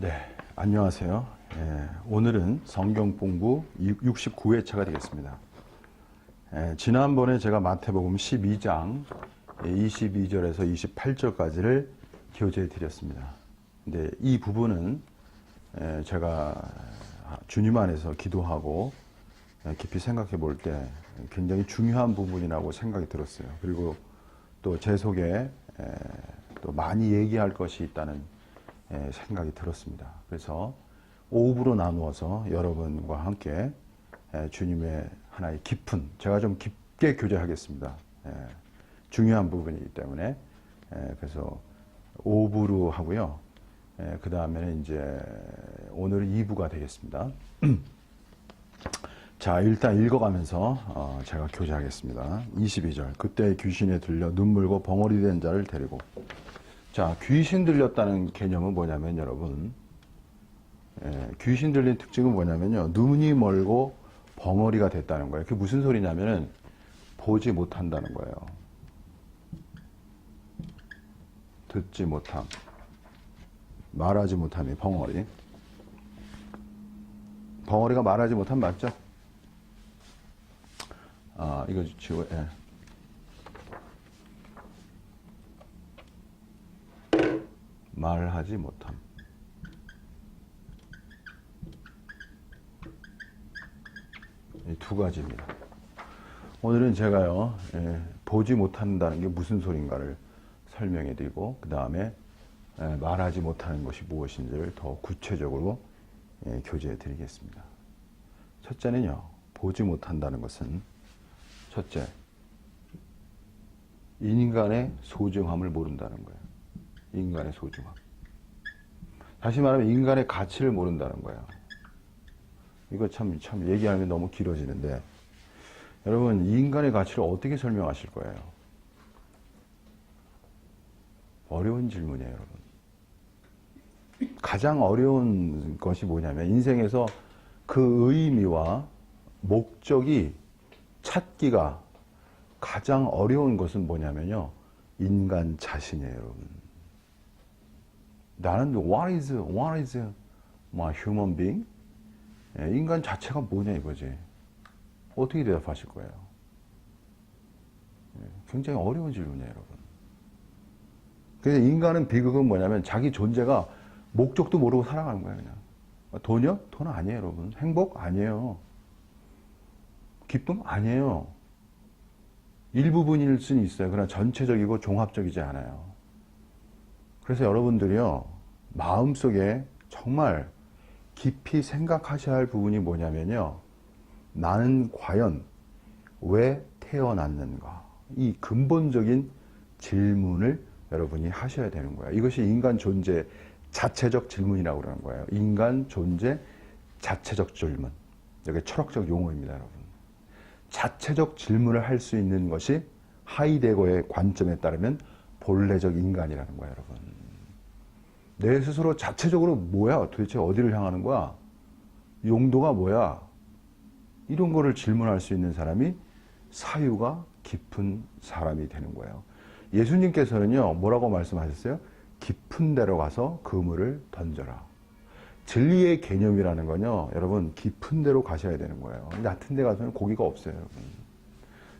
네, 안녕하세요. 예, 오늘은 성경 공부 69회차가 되겠습니다. 예, 지난번에 제가 마태복음 12장 22절에서 28절까지를 교제해 드렸습니다. 근데 이 부분은 예, 제가 주님 안에서 기도하고 예, 깊이 생각해 볼 때 굉장히 중요한 부분이라고 생각이 들었어요. 그리고 또 제 속에 에, 또 많이 얘기할 것이 있다는 에, 생각이 들었습니다. 그래서 5부로 나누어서 여러분과 함께 에, 주님의 하나의 깊은 제가 좀 깊게 교제하겠습니다. 에, 중요한 부분이기 때문에 에, 그래서 5부로 하고요. 그 다음에는 이제 오늘 2부가 되겠습니다. 자, 일단 읽어가면서 어, 제가 교제하겠습니다. 22절. 그때 귀신에 들려 눈물고 벙어리 된 자를 데리고. 자, 귀신 들렸다는 개념은 뭐냐면 여러분, 예, 귀신 들린 특징은 뭐냐면요. 눈이 멀고 벙어리가 됐다는 거예요. 그게 무슨 소리냐면은 보지 못한다는 거예요. 듣지 못함. 말하지 못함이 벙어리. 벙어리가 말하지 못함 맞죠? 아, 이거 지워, 예. 말하지 못함. 이 두 가지입니다. 오늘은 제가요, 예, 보지 못한다는 게 무슨 소린가를 설명해 드리고, 그 다음에 예, 말하지 못하는 것이 무엇인지를 더 구체적으로 예, 교제해 드리겠습니다. 첫째는요, 보지 못한다는 것은 첫째, 인간의 소중함을 모른다는 거예요. 인간의 소중함. 다시 말하면 인간의 가치를 모른다는 거예요. 이거 참, 참 얘기하면 너무 길어지는데, 여러분, 인간의 가치를 어떻게 설명하실 거예요? 어려운 질문이에요, 여러분. 가장 어려운 것이 뭐냐면, 인생에서 그 의미와 목적이 찾기가 가장 어려운 것은 뭐냐면요. 인간 자신이에요, 여러분. 나는 what is, what is my human being? 예, 인간 자체가 뭐냐 이거지. 어떻게 대답하실 거예요? 예, 굉장히 어려운 질문이에요, 여러분. 그래서 인간은 비극은 뭐냐면 자기 존재가 목적도 모르고 살아가는 거예요, 그냥. 돈이요? 돈 아니에요, 여러분. 행복? 아니에요. 기쁨? 아니에요. 일부분일 수는 있어요. 그러나 전체적이고 종합적이지 않아요. 그래서 여러분들이요, 마음속에 정말 깊이 생각하셔야 할 부분이 뭐냐면요, 나는 과연 왜 태어났는가? 이 근본적인 질문을 여러분이 하셔야 되는 거예요. 이것이 인간 존재 자체적 질문이라고 그러는 거예요. 인간 존재 자체적 질문. 이게 철학적 용어입니다, 여러분. 자체적 질문을 할 수 있는 것이 하이데거의 관점에 따르면 본래적 인간이라는 거예요, 여러분. 내 스스로 자체적으로 뭐야? 도대체 어디를 향하는 거야? 용도가 뭐야? 이런 거를 질문할 수 있는 사람이 사유가 깊은 사람이 되는 거예요. 예수님께서는요, 뭐라고 말씀하셨어요? 깊은 데로 가서 그물을 던져라. 진리의 개념이라는 건요, 여러분, 깊은 데로 가셔야 되는 거예요. 얕은 데 가서는 고기가 없어요, 여러분.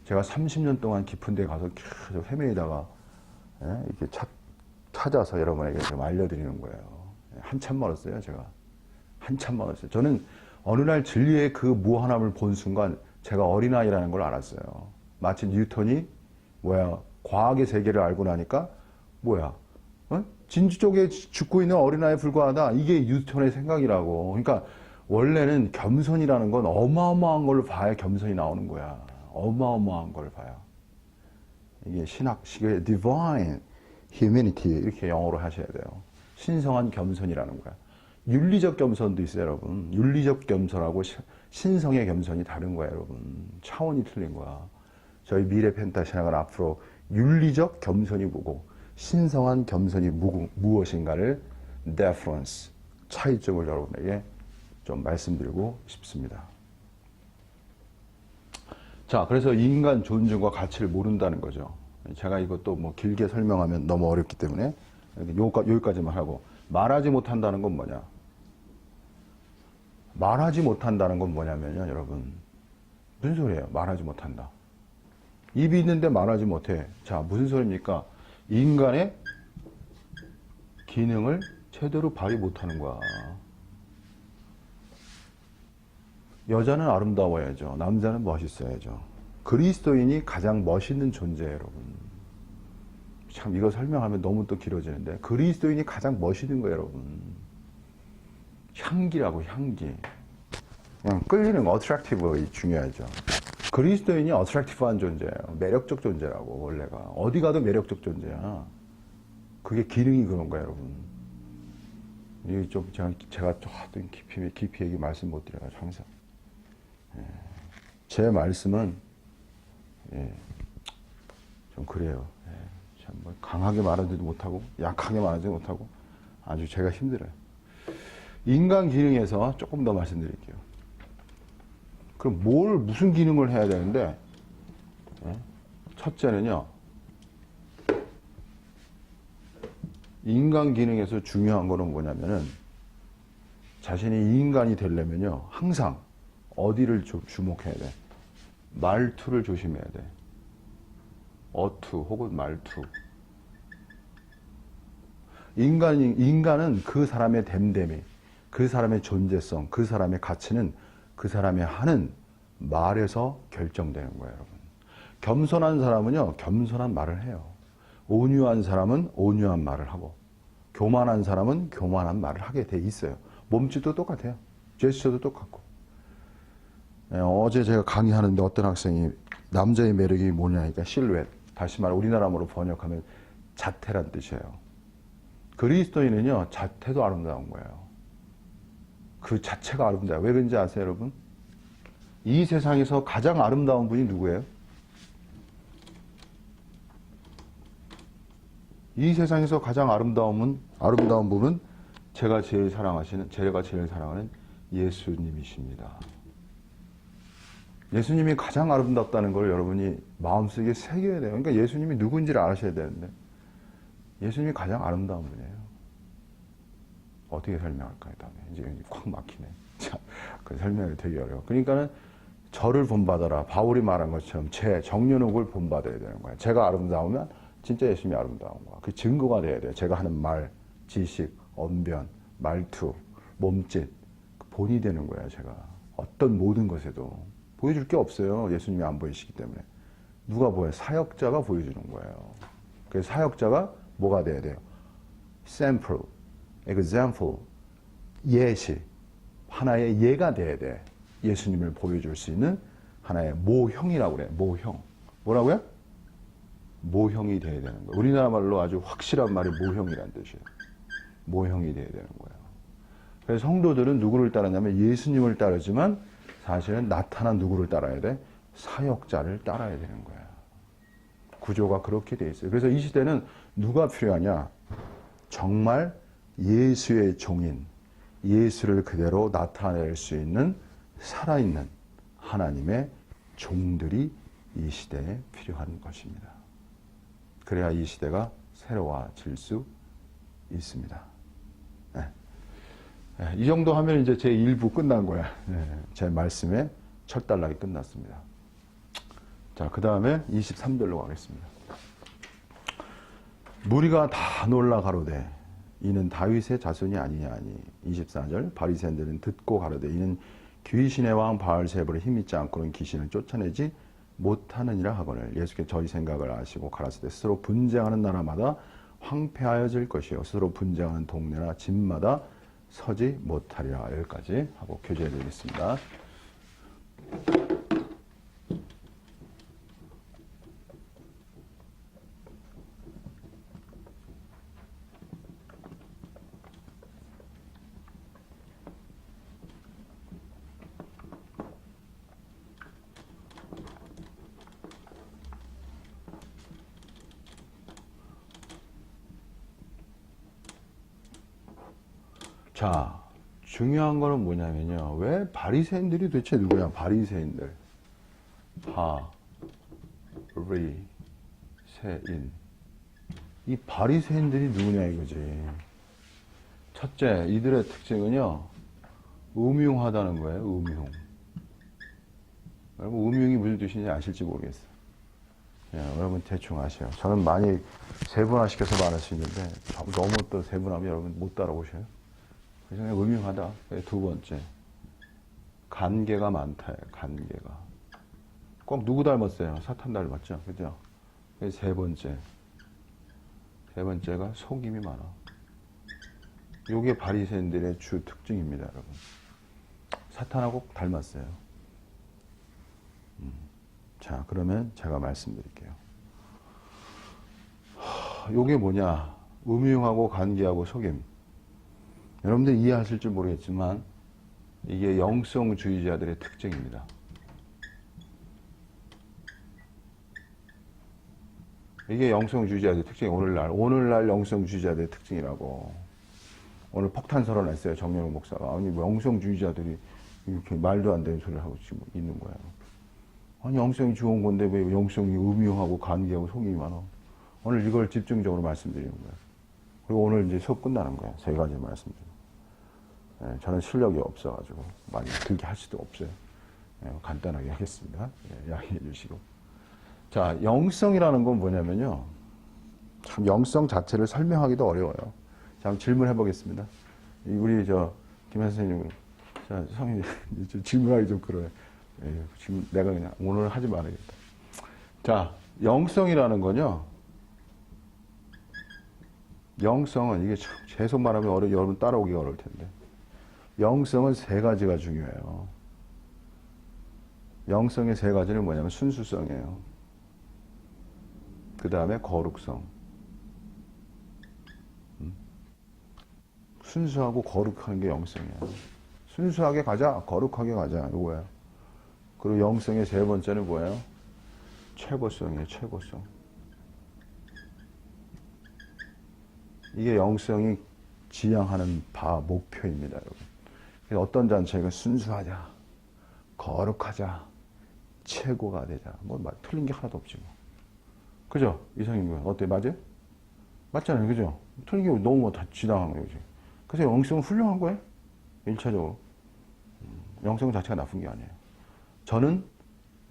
제가 30년 동안 깊은 데 가서 계속 헤매다가, 예? 이렇게 찾, 찾아서 여러분에게 좀 알려드리는 거예요. 예, 한참 멀었어요, 제가. 한참 멀었어요. 저는 어느 날 진리의 그 무한함을 본 순간 제가 어린아이라는 걸 알았어요. 마치 뉴턴이, 뭐야, 과학의 세계를 알고 나니까, 뭐야, 어? 진주 쪽에 죽고 있는 어린아이에 불과하다. 이게 뉴턴의 생각이라고. 그러니까 원래는 겸손이라는 건 어마어마한 걸 봐야 겸손이 나오는 거야. 어마어마한 걸 봐야. 이게 신학식의 divine humanity 이렇게 영어로 하셔야 돼요. 신성한 겸손이라는 거야. 윤리적 겸손도 있어요, 여러분. 윤리적 겸손하고 신성의 겸손이 다른 거야, 여러분. 차원이 틀린 거야. 저희 미래 펜타 신학은 앞으로 윤리적 겸손이 뭐고 신성한 겸손이 무, 무엇인가를 deference, 차이점을 여러분에게 좀 말씀드리고 싶습니다. 자, 그래서 인간 존중과 가치를 모른다는 거죠. 제가 이것도 뭐 길게 설명하면 너무 어렵기 때문에 여기까지만 하고 말하지 못한다는 건 뭐냐? 말하지 못한다는 건 뭐냐면요, 여러분. 무슨 소리예요? 말하지 못한다. 입이 있는데 말하지 못해. 자, 무슨 소리입니까? 인간의 기능을 제대로 발휘 못하는 거야. 여자는 아름다워야죠. 남자는 멋있어야죠. 그리스도인이 가장 멋있는 존재예요, 여러분. 참 이거 설명하면 너무 또 길어지는데 그리스도인이 가장 멋있는 거예요, 여러분. 향기라고 향기. 그냥 끌리는 거, 어트랙티브 중요하죠. 그리스도인이 어트랙티브한 존재예요. 매력적 존재라고 원래가 어디 가도 매력적 존재야. 그게 기능이 그런 거예요, 여러분. 이게 좀 제가 제가 좀 깊이 깊이 얘기 말씀 못 드려요, 항상. 예. 제 말씀은 예, 좀 그래요. 예, 참뭐 강하게 말하지도 못하고 약하게 말하지도 못하고 아주 제가 힘들어요. 인간 기능에서 조금 더 말씀드릴게요. 그럼 뭘 무슨 기능을 해야 되는데 예? 첫째는요. 인간 기능에서 중요한 거는 뭐냐면은 자신이 인간이 되려면요. 항상 어디를 주- 주목해야 돼? 말투를 조심해야 돼. 어투 혹은 말투. 인간이, 인간은 그 사람의 됨됨이, 그 사람의 존재성, 그 사람의 가치는 그 사람이 하는 말에서 결정되는 거예요, 여러분. 겸손한 사람은요, 겸손한 말을 해요. 온유한 사람은 온유한 말을 하고, 교만한 사람은 교만한 말을 하게 돼 있어요. 몸짓도 똑같아요. 제스처도 똑같고. 예, 어제 제가 강의하는데 어떤 학생이 남자의 매력이 뭐냐니까 실루엣. 다시 말해 우리나라말로 번역하면 자태란 뜻이에요. 그리스도인은요 자태도 아름다운 거예요. 그 자체가 아름다워요. 왜 그런지 아세요, 여러분? 이 세상에서 가장 아름다운 분이 누구예요? 이 세상에서 가장 아름다움은 아름다운 분은 제가 제일 사랑하시는 제가 제일 사랑하는 예수님이십니다. 예수님이 가장 아름답다는 걸 여러분이 마음속에 새겨야 돼요. 그러니까 예수님이 누군지를 아셔야 되는데 예수님이 가장 아름다운 분이에요. 어떻게 설명할까요, 다음에? 이제 콱 막히네. 자, 그 설명이 되게 어려워. 그러니까는 저를 본받아라. 바울이 말한 것처럼 제 정년옥을 본받아야 되는 거예요. 제가 아름다우면 진짜 예수님이 아름다운 거야. 그 증거가 돼야 돼요. 제가 하는 말, 지식, 언변, 말투, 몸짓 그 본이 되는 거예요. 제가 어떤 모든 것에도 보여줄 게 없어요. 예수님이 안 보이시기 때문에 누가 보여? 사역자가 보여주는 거예요. 그래서 사역자가 뭐가 돼야 돼요? sample, example, 예시 하나의 예가 돼야 돼. 예수님을 보여줄 수 있는 하나의 모형이라고 그래. 모형. 뭐라고요? 모형이 돼야 되는 거예요. 우리나라 말로 아주 확실한 말이 모형이란 뜻이에요. 모형이 돼야 되는 거예요. 그래서 성도들은 누구를 따르냐면 예수님을 따르지만 사실은 나타난 누구를 따라야 돼? 사역자를 따라야 되는 거야. 구조가 그렇게 돼 있어요. 그래서 이 시대는 누가 필요하냐? 정말 예수의 종인, 예수를 그대로 나타낼 수 있는 살아있는 하나님의 종들이 이 시대에 필요한 것입니다. 그래야 이 시대가 새로워질 수 있습니다. 네. 네, 이 정도 하면 이제 제 1부 끝난 거야. 네, 제 말씀의 첫 단락이 끝났습니다. 자, 그 다음에 23절로 가겠습니다. 무리가 다 놀라 가로되 이는 다윗의 자손이 아니냐 하니 24절 바리새인들은 듣고 가로되 이는 귀신의 왕 바알세불을 힘있지 않고는 귀신을 쫓아내지 못하느니라 하거늘 예수께 저희 생각을 아시고 가라사대 스스로 분쟁하는 나라마다 황폐하여질 것이요 스스로 분쟁하는 동네나 집마다 서지 못하리라 여기까지 하고 교제해 드리겠습니다. 자, 중요한 거는 뭐냐면요. 왜 바리새인들이 도대체 누구야? 바리새인들. 바, 리, 세인. 이 바리새인들이 누구냐 이거지. 첫째, 이들의 특징은요, 음흉하다는 거예요, 음흉. 여러분, 음흉이 무슨 뜻인지 아실지 모르겠어요. 예, 여러분 대충 아세요. 저는 많이 세분화시켜서 말할 수 있는데, 저- 너무 또 세분하면 여러분 못 따라오셔요. 그래서 음흉하다. 두 번째. 간계가 많다. 간계가. 꼭 누구 닮았어요? 사탄 닮았죠? 그죠? 세 번째. 세 번째가 속임이 많아. 요게 바리새인들의 주 특징입니다, 여러분. 사탄하고 닮았어요. 음. 자, 그러면 제가 말씀드릴게요. 하, 요게 뭐냐? 음흉하고 간계하고 속임. 여러분들 이해하실 줄 모르겠지만 이게 영성주의자들의 특징입니다. 이게 영성주의자들의 특징이 오늘날 오늘날 영성주의자들의 특징이라고 오늘 폭탄 선언했어요 정영훈 목사가 아니 뭐 영성주의자들이 이렇게 말도 안 되는 소리를 하고 지금 있는 거예요. 아니 영성이 좋은 건데 왜 영성이 음흉하고 간계하고 속임이 많아? 오늘 이걸 집중적으로 말씀드리는 거예요. 그리고 오늘 이제 수업 끝나는 거예요. 세 가지 말씀드리고. 예, 저는 실력이 없어가지고 많이 들게 할 수도 없어요. 예, 간단하게 하겠습니다. 예, 양해해 주시고. 자, 영성이라는 건 뭐냐면요. 참 영성 자체를 설명하기도 어려워요. 자, 한번 질문해 보겠습니다. 이 우리 저 김 선생님, 자, 좀 질문하기 좀 그래요. 예, 지금 내가 그냥 오늘 하지 말아야겠다. 자, 영성이라는 건요. 영성은 이게 참 계속 말하면 어려 여러분 따라오기가 어려울 텐데. 영성은 세 가지가 중요해요. 영성의 세 가지는 뭐냐면 순수성이에요. 그 다음에 거룩성. 음? 순수하고 거룩한 게 영성이야. 순수하게 가자, 거룩하게 가자, 이거야. 그리고 영성의 세 번째는 뭐예요? 최고성이에요, 최고성. 이게 영성이 지향하는 바, 목표입니다, 여러분. 어떤 단체가 순수하자, 거룩하자, 최고가 되자. 뭐, 마- 틀린 게 하나도 없지 뭐. 그죠? 이성인 어때? 맞아요? 맞잖아요. 그죠? 틀린 게 너무 다 지당한 거예요. 지금. 그래서 영성은 훌륭한 거예요. 1차적으로. 음, 영성 자체가 나쁜 게 아니에요. 저는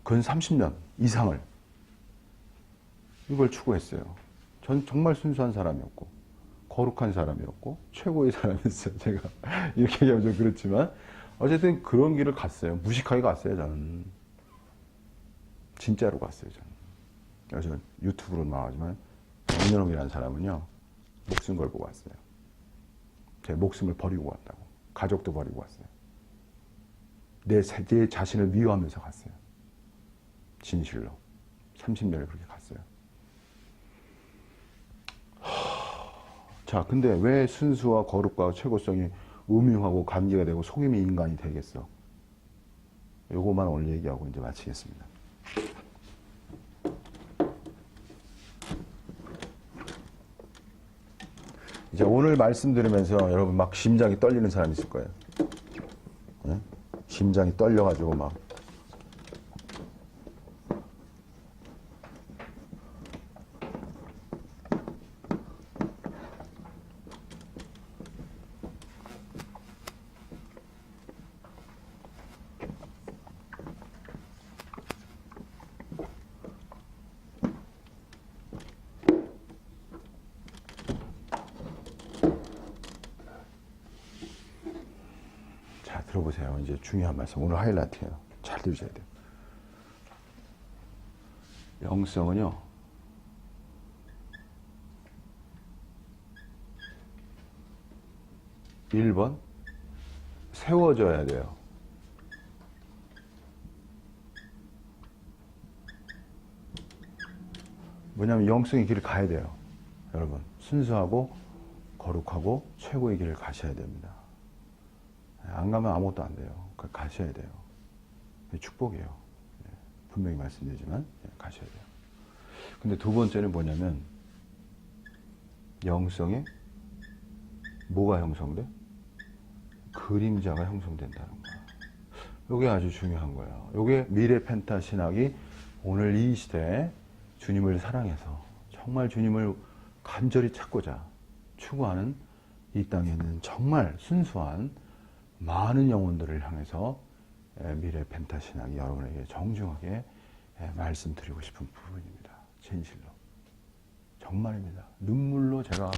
근 30년 이상을 이걸 추구했어요. 전 정말 순수한 사람이었고, 거룩한 사람이었고, 최고의 사람이었어요. 제가 이렇게 얘기하면 좀 그렇지만, 어쨌든 그런 길을 갔어요. 무식하게 갔어요, 저는. 진짜로 갔어요, 저는. 그래서 유튜브로 나가지만, 정연홍이라는 사람은요, 목숨 걸고 왔어요. 제 목숨을 버리고 왔다고. 가족도 버리고 왔어요. 내, 세- 내 자신을 미워하면서 갔어요. 진실로. 30년을 그렇게 갔어요. 자, 근데 왜 순수와 거룩과 최고성이 음흉하고 감기가 되고 속임이 인간이 되겠어? 요거만 오늘 얘기하고 이제 마치겠습니다. 이제 오늘 말씀 들으면서 여러분 막 심장이 떨리는 사람 있을 거예요. 예? 심장이 떨려가지고 막. 중요한 말씀. 오늘 하이라이트예요. 잘 들으셔야 돼요. 영성은요. 일번 세워져야 돼요. 뭐냐면 영성의 길을 가야 돼요. 여러분. 순수하고 거룩하고 최고의 길을 가셔야 됩니다. 안 가면 아무것도 안 돼요. 그 가셔야 돼요. 축복이에요. 예, 분명히 말씀드리지만 예, 가셔야 돼요. 근데 두 번째는 뭐냐면 영성에 뭐가 형성돼? 그림자가 형성된다는 거야. 이게 아주 중요한 거예요. 이게 미래 펜타 신학이 오늘 이 시대에 주님을 사랑해서 정말 주님을 간절히 찾고자 추구하는 이 땅에는 정말 순수한 많은 영혼들을 향해서 에, 미래 펜타 신학이 여러분에게 정중하게 에, 말씀드리고 싶은 부분입니다. 진실로. 정말입니다. 눈물로 제가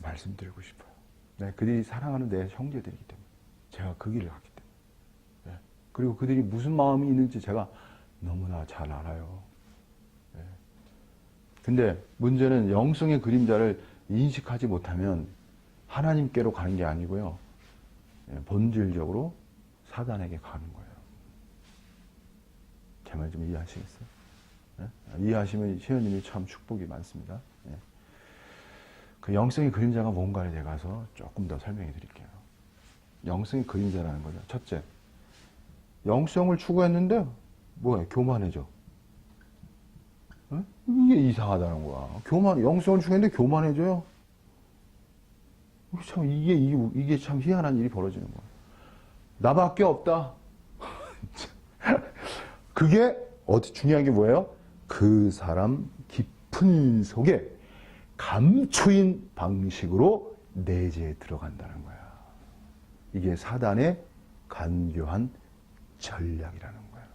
말씀드리고 싶어요. 네, 그들이 사랑하는 내 형제들이기 때문에 제가 그 길을 갔기 때문에 네. 그리고 그들이 무슨 마음이 있는지 제가 너무나 잘 알아요. 네. 근데 문제는 영성의 그림자를 인식하지 못하면 하나님께로 가는 게 아니고요. 예, 본질적으로 사단에게 가는 거예요. 제 말 좀 이해하시겠어요? 예? 이해하시면 시현님이 참 축복이 많습니다. 예. 그 영성의 그림자가 뭔가에 대해서 조금 더 설명해 드릴게요. 영성의 그림자라는 거죠. 첫째, 영성을 추구했는데 뭐야 교만해져. 어? 이게 이상하다는 거야. 교만 영성을 추구했는데 교만해져요. 참 이게 이게, 참 희한한 일이 벌어지는 거야. 나밖에 없다. 그게 어디 중요한 게 뭐예요? 그 사람 깊은 속에 감초인 방식으로 내재에 들어간다는 거야. 이게 사단의 간교한 전략이라는 거예요.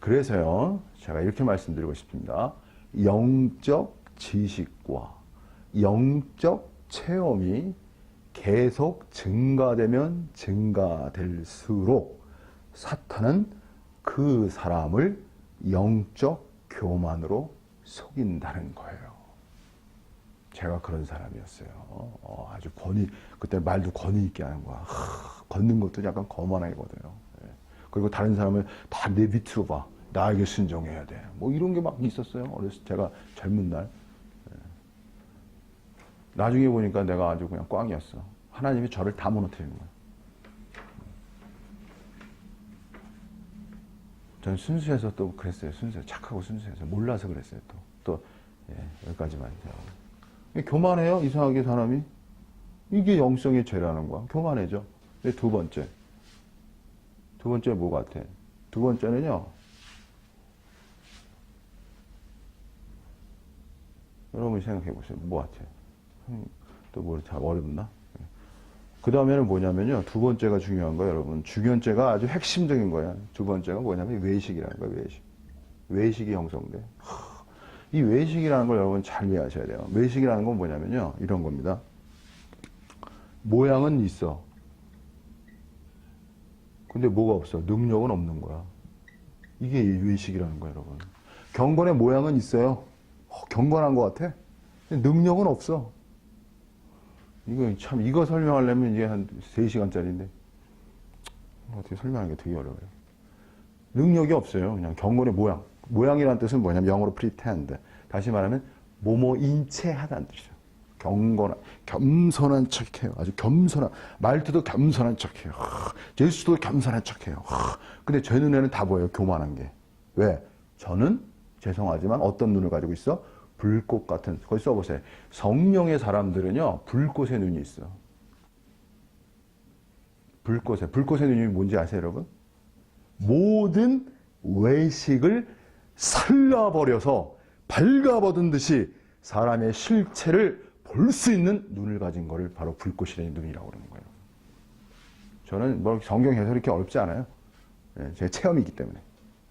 그래서요, 제가 이렇게 말씀드리고 싶습니다. 영적 지식과 영적 체험이 계속 증가되면 증가될수록 사탄은 그 사람을 영적 교만으로 속인다는 거예요. 제가 그런 사람이었어요. 어, 아주 권위, 그때 말도 권위 있게 하는 거야. 하, 걷는 것도 약간 거만하게 거든요. 예. 그리고 다른 사람을 다 내 밑으로 봐. 나에게 순종해야 돼. 뭐 이런 게 막 있었어요. 어렸을 때 제가 젊은 날. 예. 나중에 보니까 내가 아주 그냥 꽝이었어. 하나님이 저를 다 무너뜨리는 거야. 저는 순수해서 또 그랬어요. 순수해. 착하고 순수해서. 몰라서 그랬어요. 또. 또, 예, 여기까지만 해요. 교만해요. 이상하게 사람이. 이게 영성의 죄라는 거야. 교만해져. 두 번째. 두 번째 뭐 같아? 두 번째는요. 여러분 생각해 보세요. 뭐 같아요? 또뭐잘 어렵나? 그 다음에는 뭐냐면요. 두 번째가 중요한 거예요, 여러분. 두 번째가 아주 핵심적인 거야. 두 번째가 뭐냐면 외식이라는 거야, 외식. 외식이 형성돼. 하, 이 외식이라는 걸 여러분 잘 이해하셔야 돼요. 외식이라는 건 뭐냐면요. 이런 겁니다. 모양은 있어. 근데 뭐가 없어? 능력은 없는 거야. 이게 외식이라는 거야, 여러분. 경건의 모양은 있어요. 어, 경건한 것 같아. 능력은 없어. 이거 참, 이거 설명하려면 이게 한 3시간짜리인데. 어떻게 설명하는 게 되게 어려워요. 능력이 없어요. 그냥 경건의 모양. 모양이라는 뜻은 뭐냐면 영어로 pretend. 다시 말하면 뭐뭐인 채 하다는 뜻이죠. 경건한, 겸손한 척해요. 아주 겸손한, 말투도 겸손한 척해요. 하, 제스처도 겸손한 척해요. 하, 근데 제 눈에는 다 보여요. 교만한 게. 왜? 저는 죄송하지만 어떤 눈을 가지고 있어? 불꽃 같은, 거기 써보세요. 성령의 사람들은요, 불꽃의 눈이 있어. 불꽃에, 불꽃의 눈이 뭔지 아세요, 여러분? 모든 외식을 살라버려서 밝아버든 듯이 사람의 실체를 볼 수 있는 눈을 가진 거를 바로 불꽃이라는 눈이라고 그러는 거예요. 저는 뭐 성경 해설이 이렇게 어렵지 않아요. 예, 제 체험이기 때문에.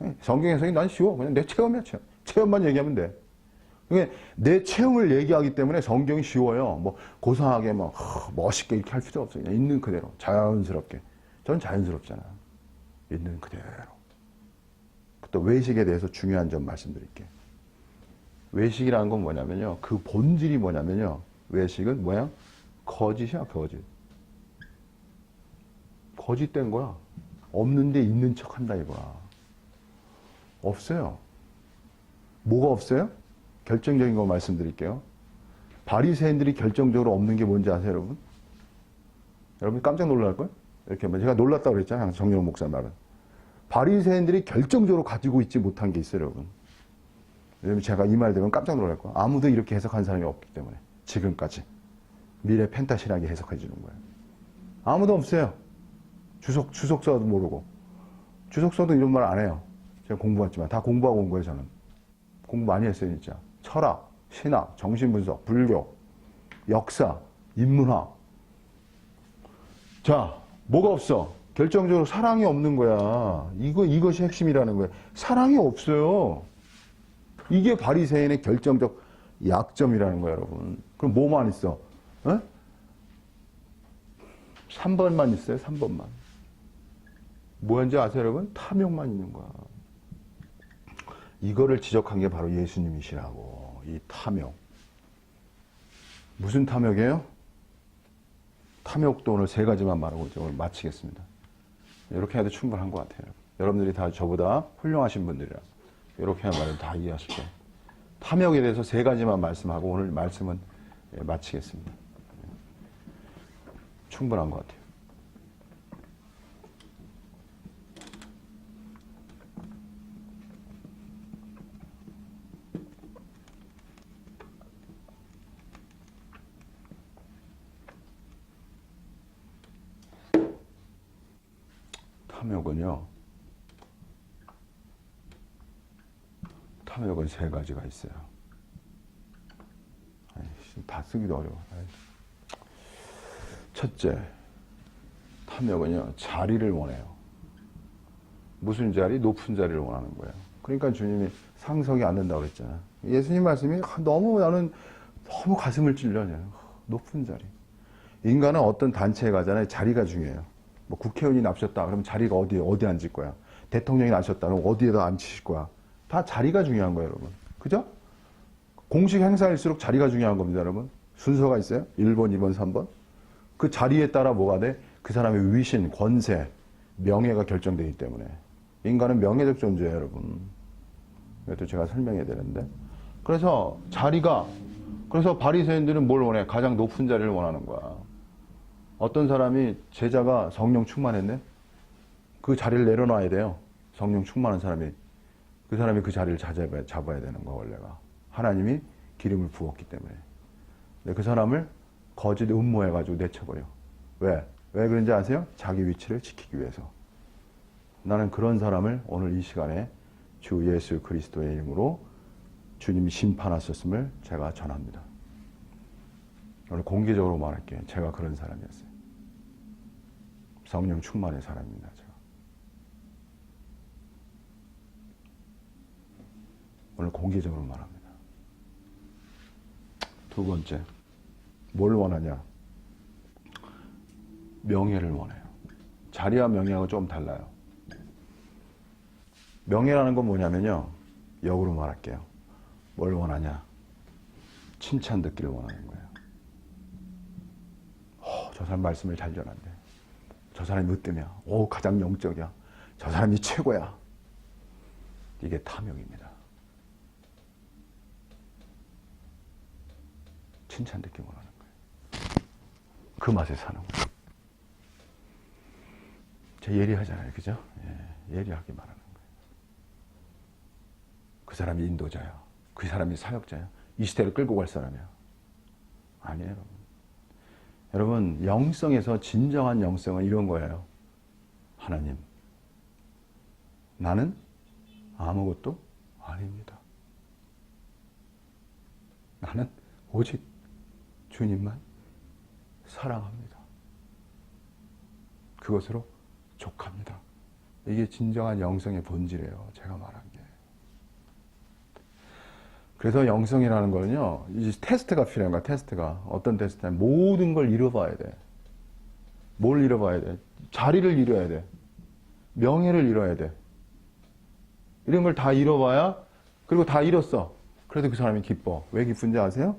예, 성경 해석이 난 쉬워. 그냥 내 체험이야, 체험. 체험만 얘기하면 돼. 그러니까 내 체험을 얘기하기 때문에 성경이 쉬워요. 뭐 고상하게 막 멋있게 이렇게 할 필요 없어요. 그냥 있는 그대로 자연스럽게. 전 자연스럽잖아. 있는 그대로. 또 외식에 대해서 중요한 점 말씀드릴게요. 외식이라는 건 뭐냐면요. 그 본질이 뭐냐면요. 외식은 뭐야? 거짓이야, 거짓. 거짓된 거야. 없는데 있는 척 한다 이거야. 없어요. 뭐가 없어요? 결정적인 거 말씀드릴게요. 바리새인들이 결정적으로 없는 게 뭔지 아세요, 여러분? 여러분 깜짝 놀랄 걸? 이렇게 뭐 제가 놀랐다고 그랬잖아요. 정영훈 목사 말은. 바리새인들이 결정적으로 가지고 있지 못한 게 있어요, 여러분. 왜냐면 제가 이 말 되면 깜짝 놀랄 거야. 아무도 이렇게 해석한 사람이 없기 때문에. 지금까지. 미래 펜타신하게 해석해 주는 거예요. 아무도 없어요. 주석, 주석서도 모르고. 주석서도 이런 말 안 해요. 제가 공부했지만. 다 공부하고 온 거예요, 저는. 공부 많이 했어요, 진짜. 철학, 신학, 정신분석, 불교, 역사. 인문학. 자, 뭐가 없어? 결정적으로 사랑이 없는 거야. 이거 이것이 핵심이라는 거야. 사랑이 없어요. 이게 바리새인의 결정적 약점이라는 거야, 여러분. 그럼 뭐만 있어? 어? 3번만 있어요, 3번만. 뭐였는지 아세요, 여러분? 탐욕만 있는 거야. 이거를 지적한 게 바로 예수님이시라고. 이 탐욕. 무슨 탐욕이에요? 탐욕도 오늘 세 가지만 말하고 이제 오늘 마치겠습니다. 이렇게 해도 충분한 것 같아요. 여러분들이 다 저보다 훌륭하신 분들이라 이렇게 말을 다 이해하실 거예요. 탐욕에 대해서 세 가지만 말씀하고 오늘 말씀은 예, 마치겠습니다. 충분한 것 같아요 탐욕은 세 가지가 있어요. 아이씨, 다 쓰기도 어려워. 첫째, 탐욕은요, 자리를 원해요. 무슨 자리? 높은 자리를 원하는 거예요. 그러니까 주님이 상석이 안 된다고 그랬잖아. 예수님 말씀이 너무 나는 너무 가슴을 찔려요. 높은 자리. 인간은 어떤 단체에 가잖아요. 자리가 중요해요. 뭐 국회의원이 나셨다. 그러면 자리가 어디에, 어디 앉을 거야? 대통령이 나셨다. 그럼 어디에다 앉히실 거야? 다 자리가 중요한 거예요, 여러분. 그죠? 공식 행사일수록 자리가 중요한 겁니다, 여러분. 순서가 있어요. 1번, 2번, 3번. 그 자리에 따라 뭐가 돼? 그 사람의 위신, 권세, 명예가 결정되기 때문에. 인간은 명예적 존재예요, 여러분. 이것도 제가 설명해야 되는데. 그래서 자리가, 그래서 바리새인들은 뭘 원해? 가장 높은 자리를 원하는 거야. 어떤 사람이 제자가 성령 충만했네? 그 자리를 내려놔야 돼요. 성령 충만한 사람이. 그 사람이 그 자리를 잡아야, 잡아야 되는 거, 원래가. 하나님이 기름을 부었기 때문에. 근데 그 사람을 거짓 음모해가지고 내쳐버려. 왜? 왜 그런지 아세요? 자기 위치를 지키기 위해서. 나는 그런 사람을 오늘 이 시간에 주 예수 그리스도의 이름으로 주님이 심판하셨음을 제가 전합니다. 오늘 공개적으로 말할게요. 제가 그런 사람이었어요. 성령 충만의 사람입니다. 제가. 오늘 공개적으로 말합니다. 두 번째, 뭘 원하냐? 명예를 원해요. 자리와 명예하고 좀 달라요. 명예라는 건 뭐냐면요. 역으로 말할게요. 뭘 원하냐? 칭찬 듣기를 원하는 거예요. 어, 저 사람 말씀을 잘 전한대. 저 사람이 으뜸이야. 오, 가장 영적이야. 저 사람이 최고야. 이게 탐욕입니다. 칭찬 듣기 원하는 거예요. 그 맛에 사는 거예요. 제 예리하잖아요. 그죠? 예, 예리하게 말하는 거예요. 그 사람이 인도자야. 그 사람이 사역자야. 이 시대를 끌고 갈 사람이야. 아니에요, 여러분. 여러분, 영성에서 진정한 영성은 이런 거예요. 하나님, 나는 아무것도 아닙니다. 나는 오직 주님만 사랑합니다. 그것으로 족합니다. 이게 진정한 영성의 본질이에요. 제가 말한 게. 그래서 영성이라는 거는요, 이제 테스트가 필요한 거야, 테스트가. 어떤 테스트냐면, 모든 걸 잃어봐야 돼. 뭘 잃어봐야 돼? 자리를 잃어야 돼. 명예를 잃어야 돼. 이런 걸 다 잃어봐야, 그리고 다 잃었어. 그래도 그 사람이 기뻐. 왜 기쁜지 아세요?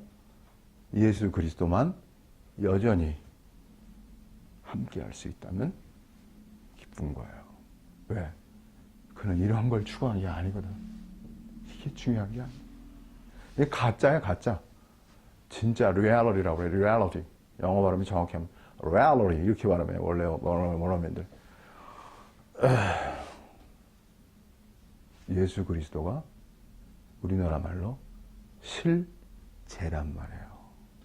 예수 그리스도만 여전히 함께 할 수 있다면 기쁜 거예요. 왜? 그는 이런 걸 추구하는 게 아니거든. 이게 중요한 게 아니야. 이게 가짜야, 가짜. 진짜 리얼리티라고 그래, 리얼리티. 영어 발음이 정확히 하면 reality 이렇게 발음해요. 원래 원어민들. 예수 그리스도가 우리나라 말로 실제란 말이에요.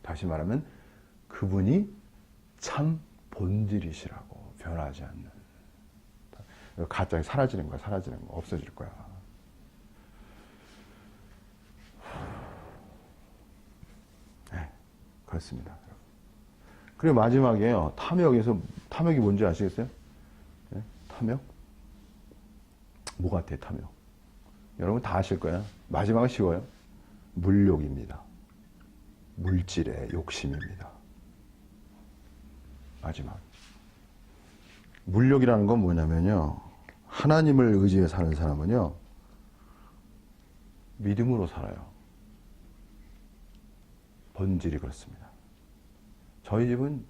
다시 말하면 그분이 참 본질이시라고 변하지 않는. 가짜가 사라지는 거야, 사라지는 거, 없어질 거야. 네, 그렇습니다. 그리고 마지막에요. 탐욕에서, 탐욕이 뭔지 아시겠어요? 예? 탐욕? 뭐 같아요, 탐욕? 여러분 다 아실 거예요. 마지막은 쉬워요. 물욕입니다. 물질의 욕심입니다. 마지막. 물욕이라는 건 뭐냐면요. 하나님을 의지해 사는 사람은요. 믿음으로 살아요. 본질이 그렇습니다. 저희 집은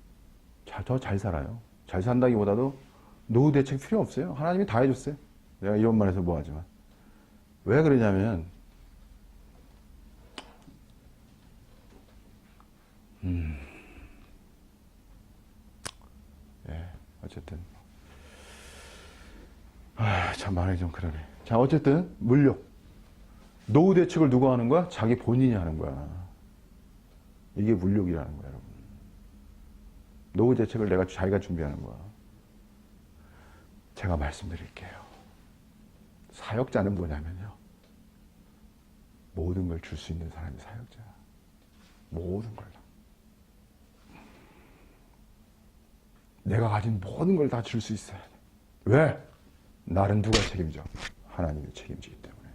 더 잘 살아요. 잘 산다기보다도 노후 대책 필요 없어요. 하나님이 다 해줬어요. 내가 이런 말 해서 뭐하지만. 왜 그러냐면, 음, 예, 어쨌든. 아, 참 말이 좀 그러네. 자, 어쨌든, 물욕. 노후 대책을 누가 하는 거야? 자기 본인이 하는 거야. 이게 물욕이라는 거야, 여러분. 노후 대책을 내가 자기가 준비하는 거야. 제가 말씀드릴게요. 사역자는 뭐냐면요. 모든 걸 줄 수 있는 사람이 사역자야. 모든 걸 다. 내가 가진 모든 걸 다 줄 수 있어야 돼. 왜? 나는 누가 책임져? 하나님이 책임지기 때문에.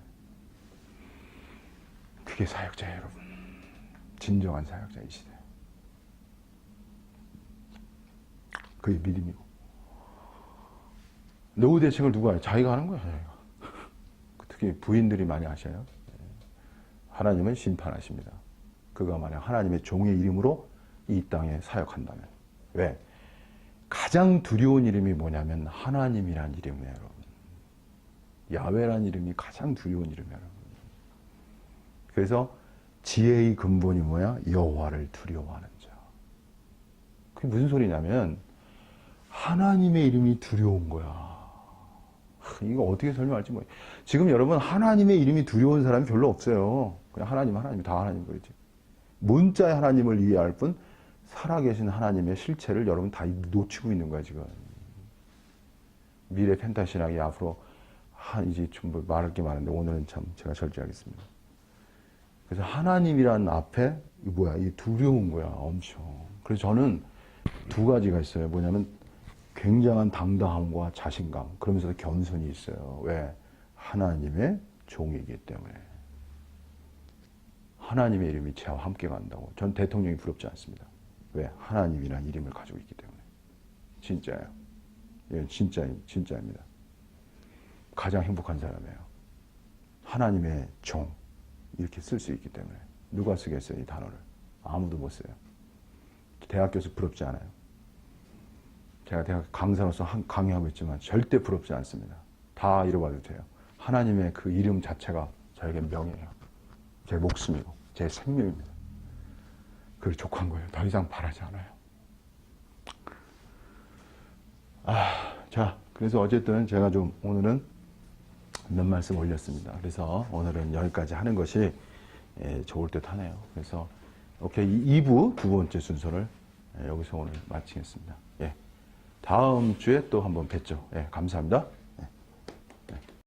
그게 사역자예요, 여러분. 진정한 사역자 이 시대. 그게 믿음이고. 노후 대책을 누가 해요? 자기가 하는 거야, 자기가. 특히 부인들이 많이 하셔요. 하나님은 심판하십니다. 그가 만약 하나님의 종의 이름으로 이 땅에 사역한다면. 왜? 가장 두려운 이름이 뭐냐면 하나님이란 이름이에요, 여러분. 야외란 이름이 가장 두려운 이름이에요, 여러분. 그래서 지혜의 근본이 뭐야? 여호와를 두려워하는 자. 그게 무슨 소리냐면 하나님의 이름이 두려운 거야. 이거 어떻게 설명할지 모르 지금 여러분 하나님의 이름이 두려운 사람이 별로 없어요. 그냥 하나님, 하나님, 다 하나님 그러지. 문자의 하나님을 이해할 뿐 살아계신 하나님의 실체를 여러분 다 놓치고 있는 거야 지금. 미래 펜타신학이 앞으로 한 이제 좀 말할 게 많은데 오늘은 참 제가 절제하겠습니다. 그래서 하나님이란 앞에 이 뭐야 이 두려운 거야 엄청. 그래서 저는 두 가지가 있어요. 뭐냐면 굉장한 당당함과 자신감 그러면서도 겸손이 있어요. 왜 하나님의 종이기 때문에 하나님의 이름이 저와 함께 간다고. 전 대통령이 부럽지 않습니다. 왜 하나님이란 이름을 가지고 있기 때문에 진짜예요. 예, 진짜 진짜입니다. 가장 행복한 사람이에요. 하나님의 종 이렇게 쓸 수 있기 때문에 누가 쓰겠어요 이 단어를 아무도 못 써요. 대학 교수 부럽지 않아요. 제가 대학 강사로서 한- 강의하고 있지만 절대 부럽지 않습니다. 다 잃어봐도 돼요. 하나님의 그 이름 자체가 저에게 명예예요. 제 목숨이고 제 생명입니다. 그걸 족한 거예요. 더 이상 바라지 않아요. 아, 자, 그래서 어쨌든 제가 좀 오늘은 몇 말씀 올렸습니다. 그래서 오늘은 여기까지 하는 것이 예, 좋을 듯 하네요. 그래서 오케이 2부 두 번째 순서를 예, 여기서 오늘 마치겠습니다. 예. 다음 주에 또 한번 뵙죠. 예, 감사합니다.